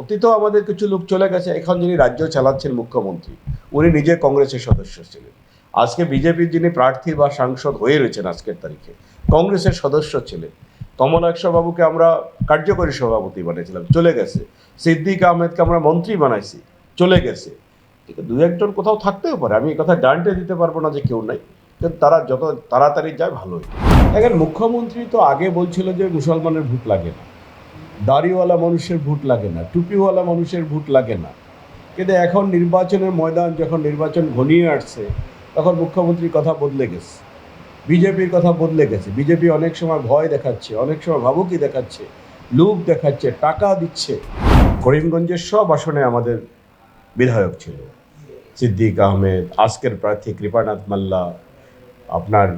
অতীতেও আমাদের কিছু লোক চলে গেছে, এখন যিনি রাজ্য চালাচ্ছেন মুখ্যমন্ত্রী, উনি নিজে কংগ্রেসের সদস্য ছিলেন। আজকে বিজেপির যিনি প্রার্থী বা সাংসদ হয়ে রয়েছেন আজকের তারিখে, কংগ্রেসের সদস্য ছিলেন। বাবুকে আমরা কার্যকরী সভাপতি বানিয়েছিলাম, চলে গেছে। সিদ্দিক আহমেদকে আমরা মন্ত্রী বানাইছি, চলে গেছে। দু একজন কোথাও থাকতেও পারে, আমি কথা গ্যারান্টি দিতে পারব না যে কেউ নাই, কিন্তু তারা যত তাড়াতাড়ি যায় ভালোই। এখন মুখ্যমন্ত্রী তো আগে বলছিল যে মুসলমানের ভোট লাগে না। দাড়িওয়ালা মানুষের ভোট লাগে না, টুপিওয়ালা মানুষের ভোট লাগে না। কিন্তু এখন নির্বাচনের ময়দান যখন নির্বাচন ঘনিয়ে আসছে, তখন মুখ্যমন্ত্রীর কথা বদলে গেছে। বিজেপির কথা বদলে গেছে। বিজেপি অনেক সময় ভয় দেখাচ্ছে, অনেক সময় ভাবুকি দেখাচ্ছে লুক দেখাচ্ছে, টাকা দিচ্ছে। করিমগঞ্জের সব আসনে আমাদের বিধায়ক ছিল। সিদ্দিক আহমেদ, আজকের প্রার্থী কৃপানাথ মাল্লা, আপনার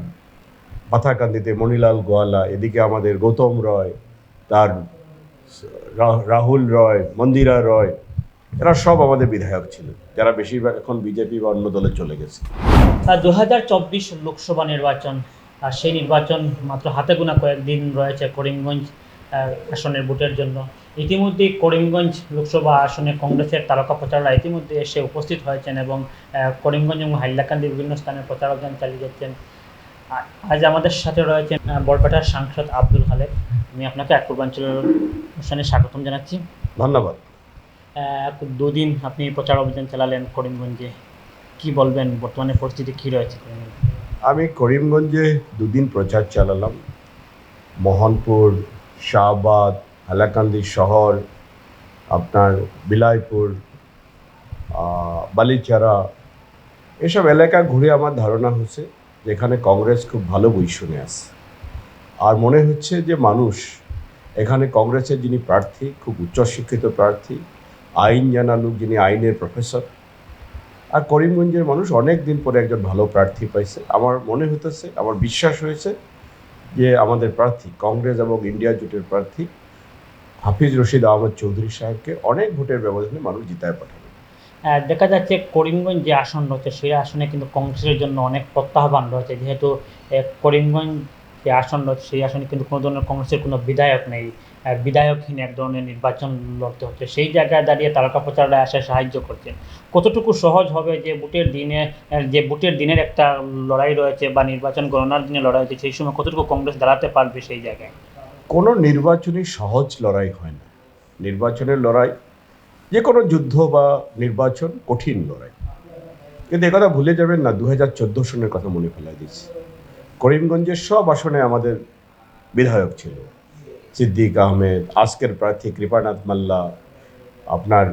পাথাকান্দিতে মণিলাল গোয়ালা, এদিকে আমাদের গৌতম রয়, তার রাহুল রয়, মন্দিরা রয়, এরা সব আমাদের বিধায়ক ছিল। যারা বেশিরভাগ এখন বিজেপি বা অন্য দলে চলে গেছে। দু হাজার চব্বিশ লোকসভা নির্বাচন সেই নির্বাচন মাত্র হাতে গোনা কয়েকদিন রয়েছে করিমগঞ্জ আসনের ভোটের জন্য। ইতিমধ্যে করিমগঞ্জ লোকসভা আসনে কংগ্রেসের তারকা প্রচারকরা ইতিমধ্যে এসে উপস্থিত হয়েছেন এবং করিমগঞ্জ এবং হাইলাকান্দির বিভিন্ন স্থানে প্রচার অভিযান চালিয়ে যাচ্ছেন। আজ আমাদের সাথে রয়েছেন বরপেটার সাংসদ আব্দুল আমি আপনাকে এক পূর্বাঞ্চলের অনুষ্ঠানে স্বাগতম জানাচ্ছি। ধন্যবাদ। দুদিন আপনি প্রচার অভিযান চালালেন করিমগঞ্জে। কি বলবেন? বর্তমানে পরিস্থিতি কী রয়েছে আমি করিমগঞ্জে দুদিন প্রচার চালালাম। মোহনপুর শাহবাদ হালাকান্দি শহর আপনার বিলাইপুর বালিচারা এসব এলাকা ঘুরে আমার ধারণা হচ্ছে যেখানে কংগ্রেস খুব ভালো বৈষণে আছে। আর মনে হচ্ছে যে মানুষ, এখানে কংগ্রেসের যিনি প্রার্থী, খুব উচ্চশিক্ষিত প্রার্থী, আইন জানা লোক যিনি আইনের প্রফেসর, আর করিমগঞ্জের মানুষ অনেক দিন পরে একজন ভালো প্রার্থী পাইছে। আমার মনে হতেছে আমার বিশ্বাস হয়েছে যে আমাদের প্রার্থী, কংগ্রেস এবং ইন্ডিয়া জোটের প্রার্থী হাফিজ রশিদ আহমদ চৌধুরী সাহেবকে অনেক ভোটের ব্যবধানে মানুষ জিতায় পাঠাবে। দেখা যাচ্ছে করিমগঞ্জ যে আসন রয়েছে, সেই আসনে কিন্তু কংগ্রেসের জন্য অনেক প্রত্যাহ্বান রয়েছে। যেহেতু করিমগঞ্জ যে আসন সেই আসনে কিন্তু কোনো ধরনের কংগ্রেসের কোনো বিধায়ক নেই। বিধায়কহীন এক ধরনের নির্বাচন লড়তে হচ্ছে। সেই জায়গায় দাঁড়িয়ে তারকা প্রচাররা আসে সাহায্য করছেন কতটুকু সহজ হবে যে ভোটের দিনে যে ভোটের দিনের একটা লড়াই রয়েছে বা নির্বাচন গণনার দিনে লড়াই হচ্ছে, সেই সময় কতটুকু কংগ্রেস দাঁড়াতে পারবে সেই জায়গায়? কোনো নির্বাচনী সহজ লড়াই হয় না। নির্বাচনের লড়াই, যে কোনো যুদ্ধ বা নির্বাচন কঠিন লড়াই। কিন্তু একথা ভুলে যাবেন না দু হাজার চোদ্দ সনের কথা মনে ফেলাই দিচ্ছি। করিমগঞ্জের সব আসনে আমাদের বিধায়ক ছিল। সিদ্দিক আহমেদ, আজকের প্রার্থী কৃপানাথ মাল্লা, আপনার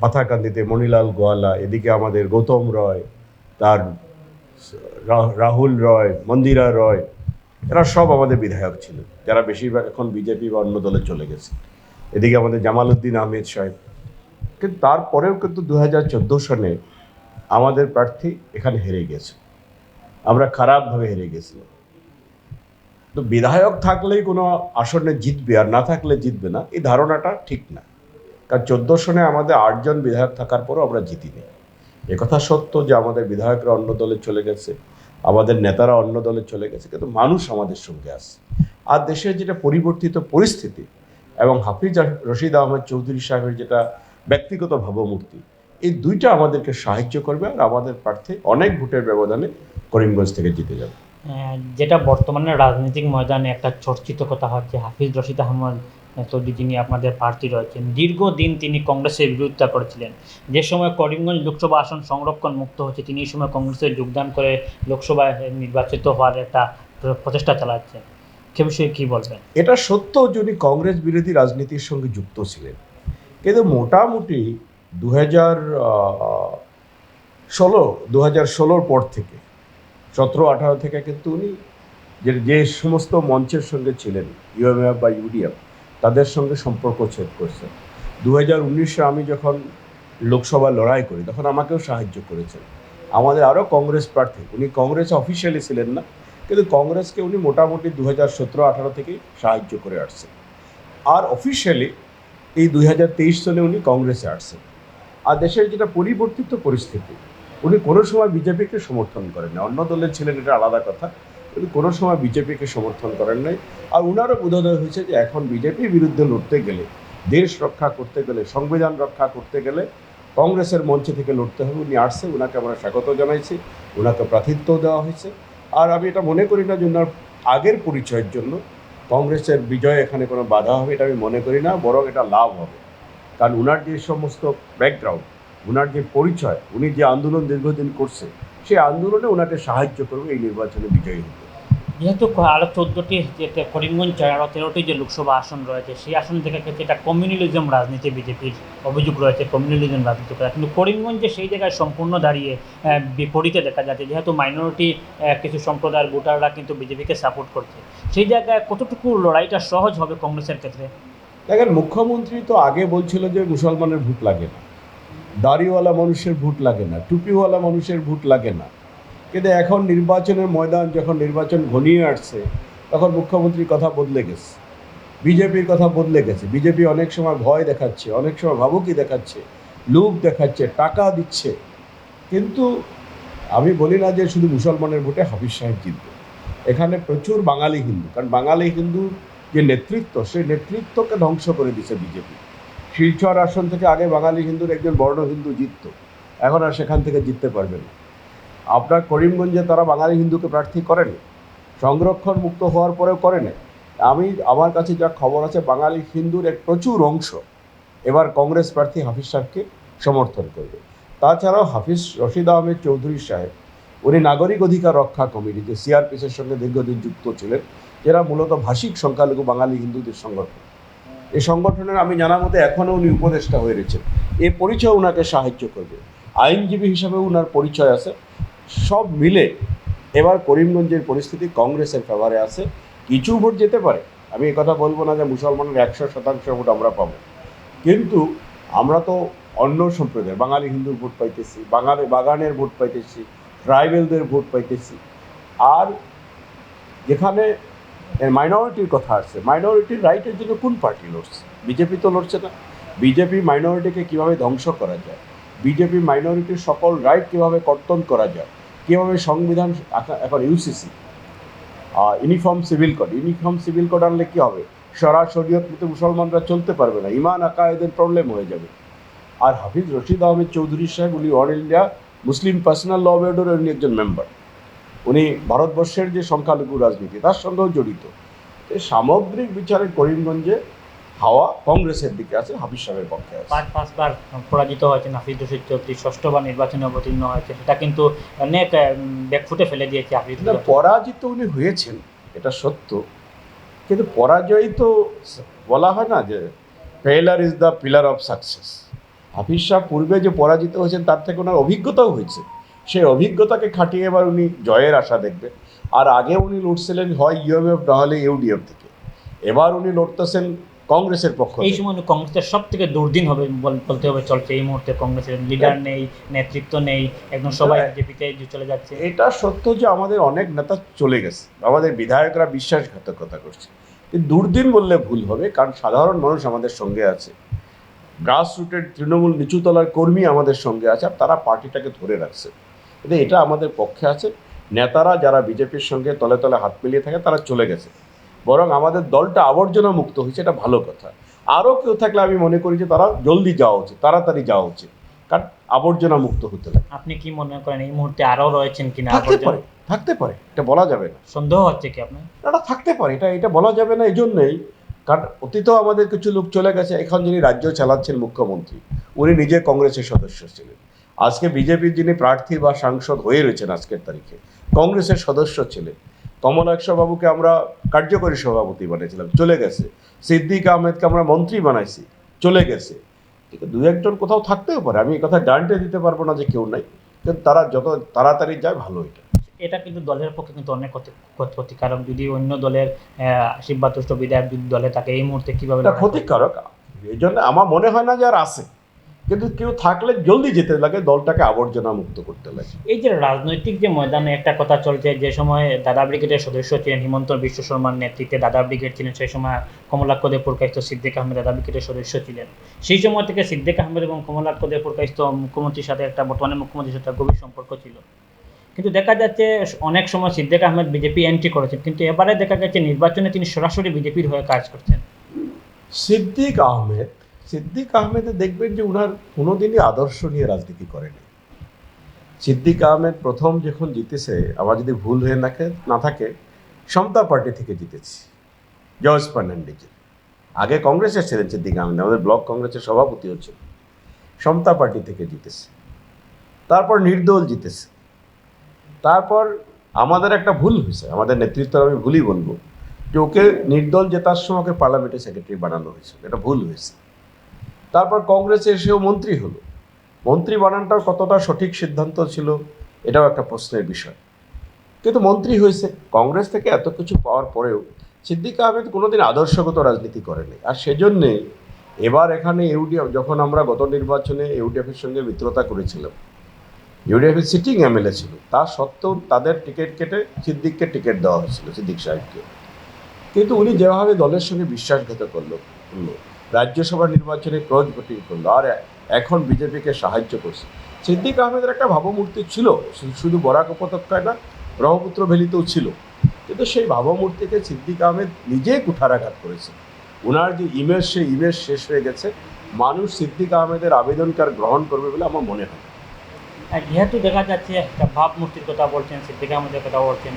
পাথাকান্দিতে মণিলাল গোয়ালা, এদিকে আমাদের গৌতম রয়, তার রাহুল রয়, মন্দিরা রয়, এরা সব আমাদের বিধায়ক ছিল। যারা বেশিরভাগ এখন বিজেপি বা অন্য দলে চলে গেছে। এদিকে আমাদের জামাল উদ্দিন আহমেদ সাহেব। কিন্তু তারপরেও কিন্তু দু হাজার চোদ্দ সনে আমাদের প্রার্থী এখানে হেরে গেছে। আমরা খারাপভাবে হেরে গেছিলাম তো বিধায়ক থাকলেই কোনো আসনে জিতবে আর না থাকলে জিতবে না, এই ধারণাটা ঠিক না। কারণ চোদ্দ সনে আমাদের আটজন বিধায়ক থাকার পরও আমরা জিতিনি। একথা সত্য যে আমাদের বিধায়করা অন্য দলে চলে গেছে, আমাদের নেতারা অন্য দলে চলে গেছে, কিন্তু মানুষ আমাদের সঙ্গে আছে। আর দেশের যেটা পরিবর্তিত পরিস্থিতি এবং হাফিজ রশিদ আহমেদ চৌধুরী সাহেবের যেটা ব্যক্তিগত ভাবমূর্তি, এই দুইটা আমাদেরকে সাহায্য করবে আর আমাদের প্রার্থী অনেক ভোটের ব্যবধানে করিমগঞ্জ থেকে জিতে যাবে। যেটা বর্তমানে রাজনৈতিক ময়দানে একটা চর্চিত কথা হচ্ছে হাফিজ রশিদ আহমদ চৌধুরী যিনি আপনাদের প্রার্থী রয়েছেন দীর্ঘদিন তিনি কংগ্রেসের বিরোধিতা করেছিলেন। যে সময় করিমগঞ্জ লোকসভা আসন সংরক্ষণ মুক্ত হচ্ছে তিনি এই সময় কংগ্রেসে যোগদান করে লোকসভায় নির্বাচিত হওয়ার একটা প্রচেষ্টা চালাচ্ছেন সে বিষয়ে কী বলবেন? এটা সত্য যিনি কংগ্রেস বিরোধী রাজনীতির সঙ্গে যুক্ত ছিলেন কিন্তু মোটামুটি দু হাজার ষোলো দু হাজার ষোলোর পর থেকে সতেরো, আঠারো থেকে কিন্তু উনি যে যে সমস্ত মঞ্চের সঙ্গে ছিলেন, ইউএমএফ বা ইউডিএফ, তাদের সঙ্গে সম্পর্ক ছেদ করছেন। দু হাজার উনিশে আমি যখন লোকসভা লড়াই করি, তখন আমাকেও সাহায্য করেছেন। আমাদের আরও কংগ্রেস প্রার্থী, উনি কংগ্রেস অফিসিয়ালি ছিলেন না, কিন্তু কংগ্রেসকে উনি মোটামুটি দু হাজার সতেরো, আঠারো থেকেই সাহায্য করে আসছেন। আর অফিসিয়ালি এই দুই হাজার তেইশ সালে উনি কংগ্রেসে আসছেন। আর দেশের যেটা পরিবর্তিত পরিস্থিতি উনি কোনো সময় বিজেপিকে সমর্থন করেন অন্য দলের ছিলেন, এটা আলাদা কথা। উনি কোনো সময় বিজেপিকে সমর্থন করেন নাই। আর উনারও বোধোদয় হয়েছে যে এখন বিজেপির বিরুদ্ধে লড়তে গেলে, দেশ রক্ষা করতে গেলে, সংবিধান রক্ষা করতে গেলে কংগ্রেসের মঞ্চে থেকে লড়তে হবে। উনি আসছে ওনাকে আমরা স্বাগত জানাইছি ওনাকে প্রার্থিত্ব দেওয়া হয়েছে। আর আমি এটা মনে করি না যে ওনার আগের পরিচয়ের জন্য কংগ্রেসের বিজয় এখানে কোনো বাধা হবে, এটা আমি মনে করি না, বরং এটা লাভ হবে। কারণ উনার যে সমস্ত ব্যাকগ্রাউন্ড উনার যে পরিচয় উনি যে আন্দোলন দীর্ঘদিন করছে সেই আন্দোলনে ওনাকে সাহায্য করবে এই নির্বাচনে বিজয়ী হতে। যেহেতু ক- আরও চোদ্দোটি যে করিমগঞ্জ জয় আরও তেরোটি যে লোকসভা আসন রয়েছে সেই আসন থেকে ক্ষেত্রে এটা কমিউনিলিজম রাজনীতি বিজেপির অভিযোগ রয়েছে কমিউনিলিজম রাজনীতি করা কিন্তু করিমগঞ্জে সেই জায়গায় সম্পূর্ণ দাঁড়িয়ে বিপরীতে দেখা যাচ্ছে। যেহেতু মাইনরিটি কিছু সম্প্রদায়ের ভোটাররা কিন্তু বিজেপিকে সাপোর্ট করছে। সেই জায়গায় কতটুকু লড়াইটা সহজ হবে কংগ্রেসের ক্ষেত্রে? দেখেন মুখ্যমন্ত্রী তো আগে বলছিল যে মুসলমানের ভোট লাগে না। দাড়িওয়ালা মানুষের ভোট লাগে না, টুপিওয়ালা মানুষের ভোট লাগে না। কিন্তু এখন নির্বাচনের ময়দান যখন নির্বাচন ঘনিয়ে আসছে, তখন মুখ্যমন্ত্রীর কথা বদলে গেছে। বিজেপির কথা বদলে গেছে। বিজেপি অনেক সময় ভয় দেখাচ্ছে, অনেক সময় ভাবুকি দেখাচ্ছে, লোভ দেখাচ্ছে, টাকা দিচ্ছে। কিন্তু আমি বলি না যে শুধু মুসলমানের ভোটে হাফিজ সাহেব জিতবে। এখানে প্রচুর বাঙালি হিন্দু, কারণ বাঙালি হিন্দু যে নেতৃত্ব, সেই নেতৃত্বকে ধ্বংস করে দিছে বিজেপি। শিলচর আসন থেকে আগে বাঙালি হিন্দুর একজন বর্ণ হিন্দু জিততো। এখন আর সেখান থেকে জিততে পারবে না। আপনার করিমগঞ্জে তারা বাঙালি হিন্দুকে প্রার্থী করেন সংরক্ষণ মুক্ত হওয়ার পরেও করেন আমি আমার কাছে যা খবর আছে, বাঙালি হিন্দুর এক প্রচুর অংশ এবার কংগ্রেস প্রার্থী হাফিজ সাহেবকে সমর্থন করবে। তাছাড়াও হাফিজ রশিদ আহমেদ চৌধুরী সাহেব, উনি নাগরিক অধিকার রক্ষা কমিটিতে, সিআরপিসের সঙ্গে দীর্ঘদিন যুক্ত ছিলেন, যারা মূলত ভাষিক সংখ্যালঘু বাঙালি হিন্দুদের সংগঠন। এই সংগঠনের আমি জানা মতে এখনও উনি উপদেষ্টা হয়ে রয়েছেন। এ পরিচয় ওনাকে সাহায্য করবে। আইনজীবী হিসাবে ওনার পরিচয় আছে। সব মিলে এবার করিমগঞ্জের পরিস্থিতি কংগ্রেসের ফেভারে আছে। কিছু ভোট যেতে পারে। আমি কথা বলব না যে মুসলমানের একশো শতাংশ ভোট আমরা পাবো। কিন্তু আমরা তো অন্য সম্প্রদায়, বাঙালি হিন্দুর ভোট পাইতেছি, বাঙালি বাগানের ভোট পাইতেছি ট্রাইবেলদের ভোট পাইতেছি। আর যেখানে মাইনরিটির কথা আসছে। মাইনরিটির রাইটের জন্য কোন পার্টি লড়ছে? বিজেপি তো লড়ছে না। বিজেপি মাইনরিটিকে কীভাবে ধ্বংস করা যায়? বিজেপি মাইনরিটির সকল রাইট কীভাবে কর্তন করা যায়? কীভাবে সংবিধান এখন- UCC uniform civil code uniform civil code আনলে কী হবে? সরাসরিয়ত মতো মুসলমানরা চলতে পারবে না। ইমান আকায়েদের প্রবলেম হয়ে যাবে। আর হাফিজ রশিদ আহমেদ চৌধুরী সাহেব, উনি All India Muslim Personal Law বোর্ডের উনি একজন মেম্বার উনি ভারতবর্ষের যে সংখ্যালঘু রাজনীতি তার সঙ্গেও জড়িত। এই সামগ্রিক বিচারে করিমগঞ্জে হাওয়া কংগ্রেসের দিকে আছে হাফিজ সাহেবের পক্ষে আছে। পাঁচ পাঁচবার পরাজিত হয়েছে নাফিজ রশিদ চৌধুরী ষষ্ঠবার নির্বাচনে অবতীর্ণ হয়েছে। সেটা কিন্তু অনেক ব্যাকফুটে ফেলে দিয়েছে হাফিজ পরাজিত উনি হয়েছেন এটা সত্য। কিন্তু পরাজয় তো বলা হয় না যে failure is the pillar of success Hafiz Shah পূর্বে যে পরাজিত হয়েছেন তার থেকে ওনার অভিজ্ঞতাও হয়েছে। সেই অভিজ্ঞতাকে খাটিয়ে এবার উনি জয়ের আশা দেখবেন আর আগে উনি লড়ছিলেন হয় ইউএমএফ নাহলে ইউডিএফ থেকে। এবার উনি লড়তেছেন কংগ্রেসের পক্ষ এই। সময় কংগ্রেসের সব থেকে দুর্দিন হবে বল- বলতে হবে চলছে এই মুহূর্তে কংগ্রেসের লিডার নেই নেতৃত্ব নেই একদম সবাই। বিজেপিতে চলে যাচ্ছে। এটা সত্য যে আমাদের অনেক নেতা চলে গেছে। আমাদের বিধায়করা বিশ্বাসঘাতকতা করছে। কিন্তু দুর্দিন বললে ভুল হবে কারণ সাধারণ মানুষ আমাদের সঙ্গে আছে। গ্রাসরুটের তৃণমূল নিচুতলার কর্মী আমাদের সঙ্গে আছে আর তারা পার্টিটাকে ধরে রাখছে। কিন্তু এটা আমাদের পক্ষে আছে। নেতারা যারা বিজেপির সঙ্গে তলে তলে হাত মিলিয়ে থাকে তারা চলে গেছে। বরং আমাদের দলটা আবর্জনা মুক্ত হয়েছে এটা ভালো কথা। আরও কেউ থাকলে আমি মনে করি যে তারা জলদি যাওয়া উচিত তাড়াতাড়ি যাওয়া উচিত। কারণ আবর্জনা মুক্ত হতে লাগে আপনি কি মনে করেন এই মুহূর্তে আরও রয়েছেন কিনা থাকতে পারে থাকতে পারে এটা বলা যাবে না। সন্দেহ হচ্ছে কি আপনার? এটা থাকতে পারে এটা এটা বলা যাবে না এই জন্যেই কারণ অতীতেও আমাদের কিছু লোক চলে গেছে এখন যিনি রাজ্য চালাচ্ছেন মুখ্যমন্ত্রী উনি নিজে কংগ্রেসের সদস্য ছিলেন। আজকে বিজেপির যিনি প্রার্থী বা সাংসদ হয়ে রয়েছেন আজকের তারিখে কংগ্রেসের সদস্য ছিলেন। বাবুকে আমরা কার্যকরী সভাপতি বানিয়েছিলাম চলে গেছে। সিদ্দিক আহমেদকে আমরা মন্ত্রী বানাইছি চলে গেছে। দু একজন কোথাও থাকতেও পারে আমি এই কথা গ্যারান্টি দিতে পারব না যে কেউ নাই কিন্তু তারা যত তাড়াতাড়ি যায় ভালো এটা এটা কিন্তু দলের পক্ষে কিন্তু অনেক ক্ষতি- ক্ষতি- ক্ষতিকারক যদি অন্য দলের আহ, আশীর্বাদ তুষ্ট বিধায়ক যদি দলে থাকে এই মুহূর্তে কীভাবে? ক্ষতিকারক। এই জন্য আমার মনে হয় না যে আর আছে। কিন্তু কেউ থাকলে জলদি যেতে লাগে দলটাকে আবর্জনা মুক্ত করতে লাগে। এই যে রাজনৈতিক যে ময়দানে একটা কথা চলছে যে সময় দাদা ব্রিগেডের সদস্য ছিলেন হিমন্ত বিশ্ব শর্মার নেতৃত্বে দাদা ব্রিগেড ছিলেন সেই সময় কমলাক্ষদে প্রকাশিত সিদ্দিক আহমেদ দাদা ব্রিগেডের সদস্য ছিলেন। সেই সময় থেকে সিদ্দিক আহমেদ এবং কমলাক্ষদে প্রকাশিত মুখ্যমন্ত্রীর সাথে একটা বর্তমানে মুখ্যমন্ত্রীর সাথে গভীর সম্পর্ক ছিল। কিন্তু দেখা যাচ্ছে অনেক সময় সিদ্দিক আহমেদ বিজেপি এন্ট্রি করেছেন কিন্তু এবারে দেখা গেছে নির্বাচনে তিনি সরাসরি বিজেপির হয়ে কাজ করছেন। সিদ্দিক আহমেদ সিদ্দিক আহমেদে দেখবেন যে উনার কোনোদিনই আদর্শ নিয়ে রাজনীতি করেনি। সিদ্দিক আহমেদ প্রথম যখন জিতেছে আমার যদি ভুল হয়ে নাকে না থাকে, সমতা পার্টি থেকে জিতেছি জর্জ ফার্নান্ডিজের। আগে কংগ্রেসের ছিলেন সিদ্দিক আহমেদ, আমাদের ব্লক কংগ্রেসের সভাপতি হচ্ছে সমতা পার্টি থেকে জিতেছে। তারপর নির্দল জিতেছে। তারপর আমাদের একটা ভুল হয়েছে, আমাদের নেতৃত্ব আমি ভুলই বলব। যে ওকে নির্দল জেতার সময় ওকে পার্লামেন্টের সেক্রেটারি বানানো হয়েছে এটা ভুল হয়েছে। তারপর কংগ্রেসে এসেও মন্ত্রী হলো। মন্ত্রী বানানটাও কতটা সঠিক সিদ্ধান্ত ছিল, এটাও একটা প্রশ্নের বিষয়। কিন্তু মন্ত্রী হয়েছে। কংগ্রেস থেকে এত কিছু পাওয়ার পরেও সিদ্দিক আহমেদ কোনোদিন আদর্শগত রাজনীতি করেনি। আর সেজন্যে এবার এখানে ইউডিএফ, যখন আমরা গত নির্বাচনে ইউডিএফের সঙ্গে মিত্রতা করেছিলাম ইউডিএফের সিটিং এমএলএ ছিল। তা সত্ত্বেও তাদের টিকিট কেটে সিদ্দিককে টিকিট দেওয়া হয়েছিল, সিদ্দিক সাহেবকে। কিন্তু উনি যেভাবে দলের সঙ্গে বিশ্বাসঘাত করল করল রাজ্যসভা নির্বাচনে ক্রস ভোটিং করল আর এখন বিজেপিকে সাহায্য করছে। সিদ্দিক আহমেদের একটা ভাবমূর্তি ছিল। শুধু বরাক উপত্যকায় না, ব্রহ্মপুত্র ভ্যালিতেও ছিল। কিন্তু সেই ভাবমূর্তিকে সিদ্দিক আহমেদ নিজেই কুঠারাঘাত করেছে ওনার যে ইমেজ, সেই ইমেজ শেষ হয়ে গেছে। মানুষ সিদ্দিক আহমেদের আবেদনকার গ্রহণ করবে বলে আমার মনে হয় যেহেতু দেখা যাচ্ছে একটা ভাবমূর্তির কথা বলছেন সিদ্দিক আহমদের কথা বলছেন,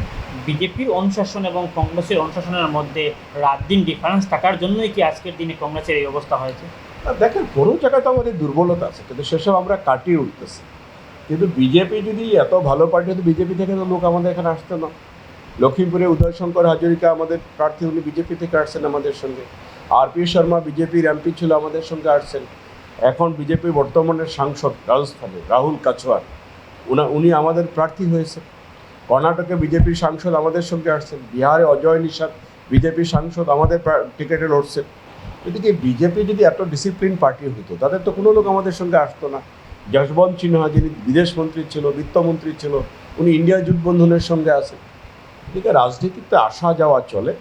বিজেপির অনুশাসন এবং কংগ্রেসের অনুশাসনের মধ্যে রাত দিন ডিফারেন্স থাকার জন্যই কি আজকের দিনে কংগ্রেসের এই অবস্থা হয়েছে? দেখেন, কোনো তো আমাদের দুর্বলতা আছে, কিন্তু সেসব আমরা কাটিয়ে উঠতেছি। কিন্তু বিজেপি যদি এত ভালো পার্টি হতো বিজেপি থেকে তো লোক আমাদের এখানে আসতো না। লক্ষ্মীপুরে উদয়শঙ্কর হাজরিকা আমাদের প্রার্থী, উনি বিজেপি থেকে আসছেন আমাদের সঙ্গে। আর পি শর্মা, বিজেপির এমপি ছিল আমাদের সঙ্গে আসছেন। এখন বিজেপির বর্তমানের সাংসদ রাজস্থানে রাহুল কাছোয়ার উনা, উনি আমাদের প্রার্থী হয়েছে কর্ণাটকে বিজেপির সাংসদ আমাদের সঙ্গে আসছেন। বিহারে অজয় নিষাদ বিজেপির সাংসদ আমাদের টিকিটে লড়ছেন। এদিকে বিজেপি যদি এত ডিসিপ্লিন পার্টি হতো, তাদের তো কোনো লোক আমাদের সঙ্গে আসতো না। যশবন্ত সিনহা যিনি বিদেশ মন্ত্রী ছিল বিত্তমন্ত্রী ছিল, উনি ইন্ডিয়া জোটবন্ধনের সঙ্গে আছে এদিকে রাজনীতিতে আসা যাওয়া চলে,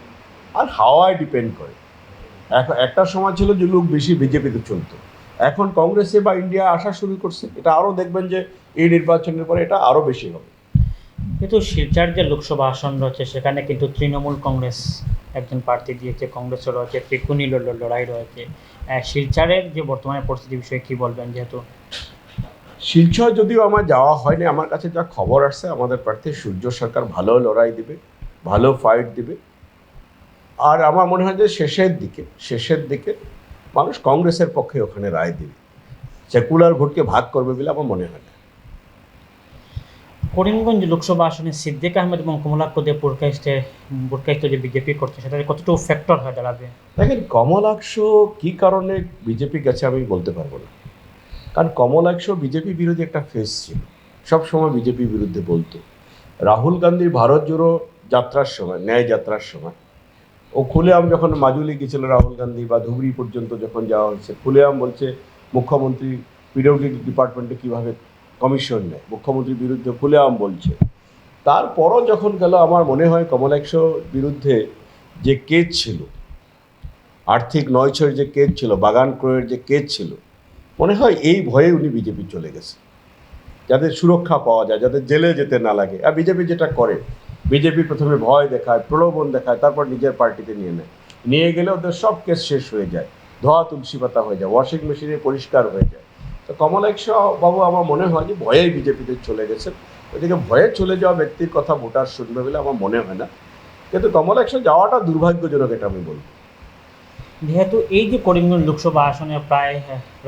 আর হাওয়ায় ডিপেন্ড করে। এখন একটা সময় ছিল যে লোক বেশি বিজেপিতে চলতো। এখন কংগ্রেসে বা ইন্ডিয়া আসা শুরু করছে এটা আরও দেখবেন যে এই নির্বাচনের পরে এটা আরও বেশি হবে। কিন্তু শিলচর যে লোকসভা আসন রয়েছে সেখানে কিন্তু তৃণমূল কংগ্রেস একজন প্রার্থী দিয়েছে কংগ্রেসও রয়েছে ত্রিকুণী লড়াই রয়েছে। শিলচরের যে বর্তমানে পরিস্থিতি বিষয়ে কি বলবেন যেহেতু? শিলচর যদিও আমার যাওয়া হয়নি আমার কাছে যা খবর আসছে আমাদের প্রার্থী সূর্য সরকার ভালো লড়াই দিবে ভালো ফাইট দিবে। আর আমার মনে হয় যে শেষের দিকে শেষের দিকে মানুষ কংগ্রেসের পক্ষে ওখানে রায় দিবে। সেকুলার ভোটকে ভাগ করবে বলে আমার মনে হয় না। করিমগঞ্জ লোকসভা আসনে সিদ্দিক আহমেদ এবং কমলাক্ষ দেব পুরকাইস্টে পুরকাইস্ট যে বিজেপি করছে সেটা কতটুকু ফ্যাক্টর হয়ে দাঁড়াবে? দেখেন কমলাক্ষ কি কারণে বিজেপি গেছে আমি বলতে পারব না। কারণ কমলাক্ষ বিজেপি বিরোধী একটা ফেস ছিল। সব সময় বিজেপি বিরুদ্ধে বলতো। রাহুল গান্ধীর ভারত জোড়ো যাত্রার সময় ন্যায় যাত্রার সময়। ও খুলেআম যখন মাজুলি গেছিল রাহুল গান্ধী বা ধুবড়ি পর্যন্ত যখন যাওয়া হচ্ছে খুলেআম বলছে মুখ্যমন্ত্রী পিডব্লিউডি ডিপার্টমেন্টে কীভাবে কমিশন নেয়, মুখ্যমন্ত্রীর বিরুদ্ধে খুলেআম বলছে। তারপরও যখন গেল, আমার মনে হয় কমলাক্ষ বিরুদ্ধে যে কেস ছিল, আর্থিক নয়ছয়ের যে কেস ছিল, বাগান ক্রয়ের যে কেস ছিল, মনে হয় এই ভয়ে উনি বিজেপি চলে গেছে। যাদের সুরক্ষা পাওয়া যায়, যাদের জেলে যেতে না লাগে, আর বিজেপি যেটা করে বিজেপি প্রথমে ভয় দেখায়, প্রলোভন দেখায়, তারপর নিজের পার্টিতে নিয়ে নেয়। নিয়ে গেলে ওদের সব কেস শেষ হয়ে যায়, ধোয়া তুলসী পাতা হয়ে যায় ওয়াশিং মেশিনে পরিষ্কার হয়ে যায়। তো কমলাক্ষ বাবু আমার মনে হয় যে ভয়েই বিজেপিতে চলে গেছে। ওদিকে ভয়ে চলে যাওয়া ব্যক্তির কথা ভোটার শুনবে বলে আমার মনে হয় না। কিন্তু কমলাক্ষ যাওয়াটা দুর্ভাগ্যজনক এটা আমি বলব। যেহেতু এই যে করিমগঞ্জ লোকসভা আসনে প্রায়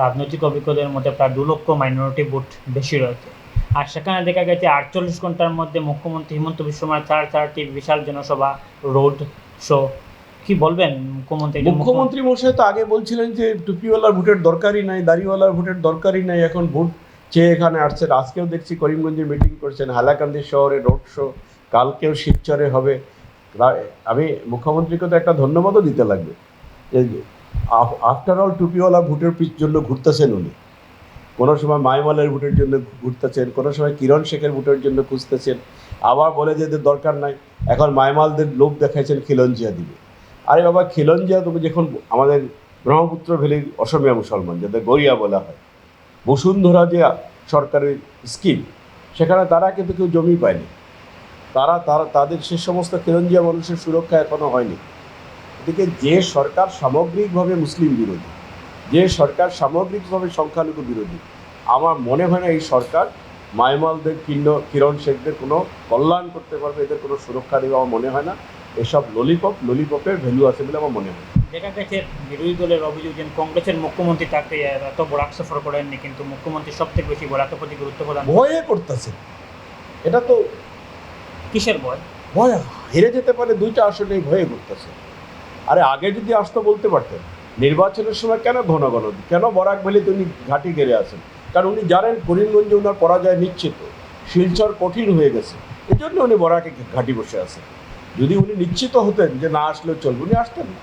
রাজনৈতিক অভিজ্ঞদের মধ্যে প্রায় দু লক্ষ মাইনরিটি ভোট বেশি রয়েছে। আর সেখানে দেখা গেছে আটচল্লিশ ঘণ্টার মধ্যে মুখ্যমন্ত্রী হিমন্ত বিশ্ব চার চারটি বিশাল জনসভা, রোড শো। কি বলবেন মুখ্যমন্ত্রী? মুখ্যমন্ত্রী মশাই তো আগে বলছিলেন যে টুপিওয়ালার ভোটের দরকারই নাই, দাড়িওয়ালার ভোটের দরকারই নাই, এখন ভোট চেয়ে এখানে আসছেন আজকেও দেখছি করিমগঞ্জে মিটিং করছেন, হালাকান্দি শহরে রোড শো কালকেও শিবচরে হবে। আমি মুখ্যমন্ত্রীকে তো একটা ধন্যবাদও দিতে লাগবে। আফটার অল টুপিওয়ালা ভোটের জন্য ঘুরতেছেন উনি। কোনো সময় মাইমালের ভোটের জন্য ঘুরতেছেন, কোনো সময় কিরণ শেখের ভোটের জন্য খুঁজতেছেন, আবার বলে যে এদের দরকার নাই। এখন মাইমালদের লোভ দেখাইছেন খিলঞ্জিয়া দিবে আরে বাবা খিলঞ্জিয়া তুমি যখন আমাদের ব্রহ্মপুত্র ভ্যালির অসমীয়া মুসলমান, যাদের গড়িয়া বলা হয়, বসুন্ধরা যে সরকারের স্কিম, সেখানে তারা কিন্তু কেউ জমি পায়নি। তারা তারা, তাদের সে সমস্ত খিলঞ্জিয়া মানুষের সুরক্ষা এখনও হয়নি। এদিকে যে সরকার সামগ্রিকভাবে মুসলিম বিরোধী যে সরকার সামগ্রিকভাবে সংখ্যালঘু বিরোধী। আমার মনে হয় না এই সরকার মাইমালদের কিন্ন কিরণ শেখদের কোনো কল্যাণ করতে পারবে এদের কোনো সুরক্ষা দেবে আমার মনে হয় না। এসব ললিপপ ললিপপের ভ্যালু আছে বলে আমার মনে হয়। না। দেখা গেছে বিরোধী দলের অভিযোগ যে কংগ্রেসের মুখ্যমন্ত্রী তাকে এত বরাক সফর করেননি কিন্তু মুখ্যমন্ত্রী সব থেকে বেশি বরাকের প্রতি গুরুত্ব প্রদান ভয়ে করতেছে। এটা তো কিসের ভয়? ভয় হেরে যেতে পারে দুইটা আসনে ভয়ে করতেছে। আরে আগে যদি আসতো বলতে পারতেন। নির্বাচনের সময় কেন ঘন ঘন কেন বরাক ভ্যালিতে উনি ঘাঁটি গেড়ে আছেন? কারণ উনি জানেন করিমগঞ্জে ওনার পরাজয় নিশ্চিত। শিলচর কঠিন হয়ে গেছে। এই জন্য উনি বরাকে ঘাঁটি বসে আছেন। যদি উনি নিশ্চিত হতেন যে না আসলেও চলবে উনি আসতেন না।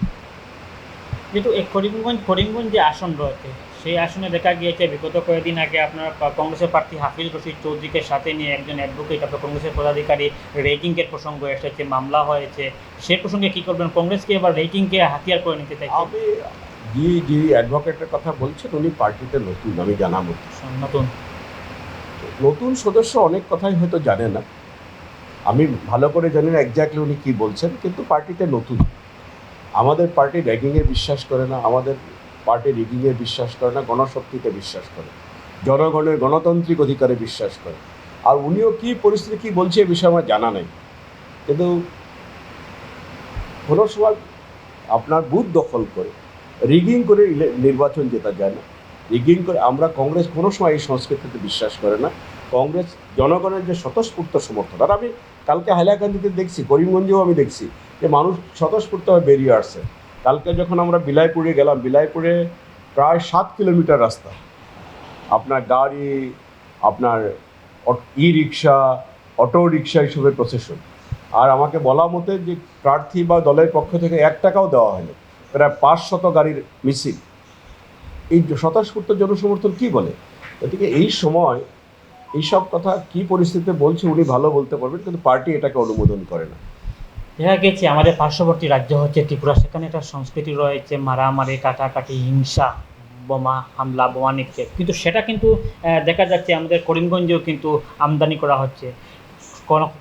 এই করিমগঞ্জ করিমগঞ্জ যে আসন রয়েছে সেই আসনে দেখা গিয়েছে বিগত কয়েকদিন আগে আপনার কংগ্রেসের প্রার্থী হাফিজ রশিদ চৌধুরীকে সাথে নিয়ে একজন অ্যাডভোকেট আপনার কংগ্রেসের পদাধিকারী রেটিংয়ের প্রসঙ্গ এসেছে মামলা হয়েছে। সে প্রসঙ্গে কী করবেন? কংগ্রেসকে এবার রেটিংকে হাতিয়ার করে নিতে চাই আমি যে যে অ্যাডভোকেটের কথা বলছেন উনি পার্টিতে নতুন আমি জানা মতো নতুন নতুন সদস্য অনেক কথাই হয়তো জানে না। আমি ভালো করে জানি না এক্স্যাক্টলি উনি কী বলছেন কিন্তু পার্টিতে নতুন। আমাদের পার্টি র্যাগিংয়ে বিশ্বাস করে না আমাদের পার্টি রিগিংয়ে বিশ্বাস করে না গণশক্তিতে বিশ্বাস করে। জনগণের গণতান্ত্রিক অধিকারে বিশ্বাস করে। আর উনিও কী পরিস্থিতি কী বলছে এ বিষয়ে আমার জানা নেই। কিন্তু কোনো সময় আপনার বুথ দখল করে রিগিং করে নির্বাচন জেতা যায় না। রিগিং করে আমরা কংগ্রেস কোনো সময় এই সংস্কৃতিতে বিশ্বাস করে না। কংগ্রেস জনগণের যে স্বতঃস্ফূর্ত সমর্থন, আর আমি কালকে হাইলাকান্দিতে দেখছি, করিমগঞ্জেও আমি দেখছি, যে মানুষ স্বতঃস্ফূর্তভাবে বেরিয়ে আসছে। কালকে যখন আমরা বিলাইপুরে গেলাম, বিলাইপুরে প্রায় সাত কিলোমিটার রাস্তা। আপনার গাড়ি, আপনার ই রিক্সা অটো রিক্সা হিসেবে প্রসেশন আর আমাকে বলা মতে যে প্রার্থী বা দলের পক্ষ থেকে এক টাকাও দেওয়া হয়নি। প্রায় পাঁচ শত গাড়ির মিছিল। এই স্বতঃস্ফূর্ত জনসমর্থন কি বলে? গতিকে এই সময় এইসব কথা কি পরিস্থিতিতে বলছে উনি ভালো বলতে পারবেন, কিন্তু পার্টি এটাকে অনুমোদন করে না। দেখা গেছে, আমাদের পার্শ্ববর্তী রাজ্য হচ্ছে ত্রিপুরা, সেখানে একটা সংস্কৃতি রয়েছে, মারামারি, কাটাকাটি, হিংসা, বোমা হামলা, বোমা নিক্ষেপ। কিন্তু সেটা কিন্তু দেখা যাচ্ছে আমাদের করিমগঞ্জেও কিন্তু আমদানি করা হচ্ছে।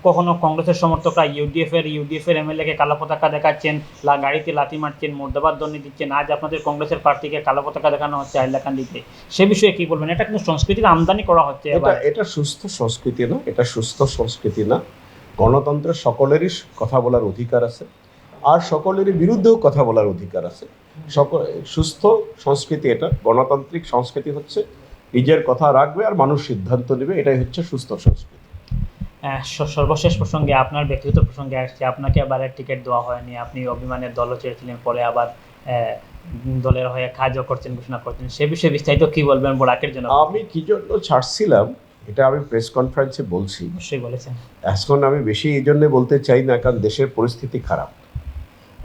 কখনো কংগ্রেসের সমর্থকরা ইউডিএফ এর ইউডিএফ এর এমএলএকে কালো পতাকা দেখাচ্ছেন গাড়িতে লাথি মারছেন মুর্দাবাদ ধ্বনি দিচ্ছেন। আজ আপনাদের কংগ্রেসের প্রার্থীকে কালো পতাকা দেখানো হচ্ছে আইলাকান্দিতে সে বিষয়ে কি বলবেন? এটা কিন্তু সংস্কৃতির আমদানি করা হচ্ছে এটা এটা সুস্থ সংস্কৃতি না এটা সুস্থ সংস্কৃতি না। গণতন্ত্রের সকলেরই কথা বলার অধিকার আছে আর সকলেরই বিরুদ্ধেও কথা বলার অধিকার আছে। সকল সুস্থ সংস্কৃতি এটা গণতান্ত্রিক সংস্কৃতি হচ্ছে নিজের কথা রাখবে আর মানুষ সিদ্ধান্ত নেবে এটাই হচ্ছে সুস্থ সংস্কৃতি। সর্বশেষ প্রসঙ্গে আপনার ব্যক্তিগত প্রসঙ্গে আসছে। আপনাকে আবার টিকিট দেওয়া হয়নি। আপনি অভিমানের দলও ছেড়েছিলেন পরে আবার দলের হয়ে কাজও করছেন ঘোষণা করছেন। সে বিষয়ে বিস্তারিত কি বলবেন বোরাকের জন্য? আমি কি জন্য ছাড়ছিলাম এটা আমি প্রেস কনফারেন্সে বলছি। অবশ্যই বলেছেন। এখন আমি বেশি এই জন্যে বলতে চাই না কারণ দেশের পরিস্থিতি খারাপ।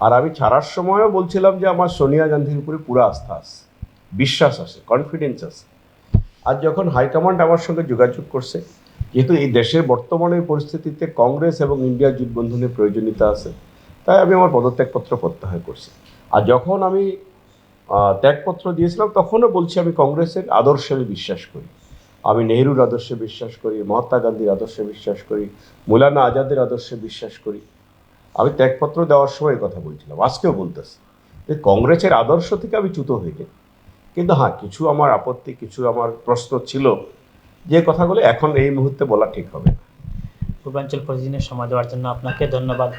আর আমি ছাড়ার সময়ও বলছিলাম যে আমার সোনিয়া গান্ধীর উপরে পুরো আস্থা আছে বিশ্বাস আছে কনফিডেন্স আছে। আর যখন হাইকমান্ড আমার সঙ্গে যোগাযোগ করছে যেহেতু এই দেশের বর্তমানের পরিস্থিতিতে কংগ্রেস এবং ইন্ডিয়া জোটবন্ধনের প্রয়োজনীয়তা আছে, তাই আমি আমার পদত্যাগপত্র প্রত্যাহার করছি। আর যখন আমি ত্যাগপত্র দিয়েছিলাম, তখনও বলছি আমি কংগ্রেসের আদর্শে বিশ্বাস করি। আমি নেহরুর আদর্শে বিশ্বাস করি, মহাত্মা গান্ধীর আদর্শে বিশ্বাস করি, মৌলানা আজাদের আদর্শে বিশ্বাস করি। আমি ত্যাগপত্র দেওয়ার সময় কথা বলছিলাম, আজকেও বলতেছি যে কংগ্রেসের আদর্শ থেকে আমি চ্যুত হইনি কিন্তু হ্যাঁ কিছু আমার আপত্তি, কিছু আমার প্রশ্ন ছিল যে কথাগুলো এখন এই মুহূর্তে বলা ঠিক হবে। পূর্বাঞ্চল প্রতিদিনের সময় দেওয়ার জন্য আপনাকে ধন্যবাদ।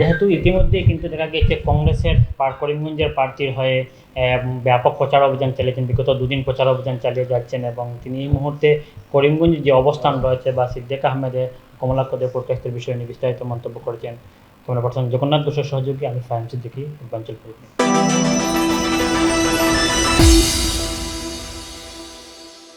যেহেতু ইতিমধ্যে কিন্তু দেখা গেছে কংগ্রেসের করিমগঞ্জের প্রার্থীর হয়ে ব্যাপক প্রচার অভিযান চালিয়েছেন, বিগত দুদিন প্রচার অভিযান চালিয়ে যাচ্ছেন এবং তিনি এই মুহূর্তে করিমগঞ্জে যে অবস্থান রয়েছে বা সিদ্দিক আহমেদের কমলাকদের প্রোটেস্টের বিষয়ে নিয়ে বিস্তারিত মন্তব্য করেছেন ক্যামেরা পার্সন জগন্নাথ ঘোষের সহযোগী আমি ফাহিম সিদ্দিকি, পূর্বাঞ্চল প্রতিদিন।